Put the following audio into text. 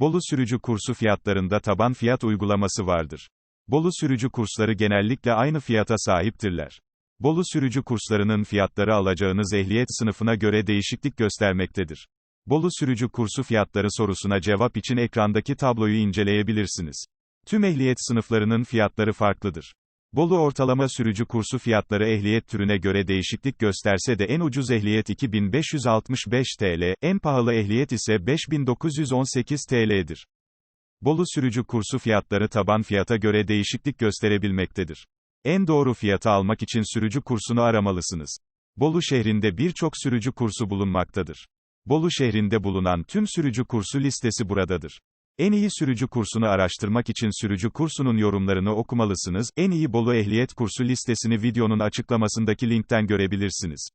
Bolu sürücü kursu fiyatlarında taban fiyat uygulaması vardır. Bolu sürücü kursları genellikle aynı fiyata sahiptirler. Bolu sürücü kurslarının fiyatları alacağınız ehliyet sınıfına göre değişiklik göstermektedir. Bolu sürücü kursu fiyatları sorusuna cevap için ekrandaki tabloyu inceleyebilirsiniz. Tüm ehliyet sınıflarının fiyatları farklıdır. Bolu ortalama sürücü kursu fiyatları ehliyet türüne göre değişiklik gösterse de en ucuz ehliyet 2565 TL, en pahalı ehliyet ise 5918 TL'dir. Bolu sürücü kursu fiyatları taban fiyata göre değişiklik gösterebilmektedir. En doğru fiyatı almak için sürücü kursunu aramalısınız. Bolu şehrinde birçok sürücü kursu bulunmaktadır. Bolu şehrinde bulunan tüm sürücü kursu listesi buradadır. En iyi sürücü kursunu araştırmak için sürücü kursunun yorumlarını okumalısınız. En iyi Bolu ehliyet kursu listesini videonun açıklamasındaki linkten görebilirsiniz.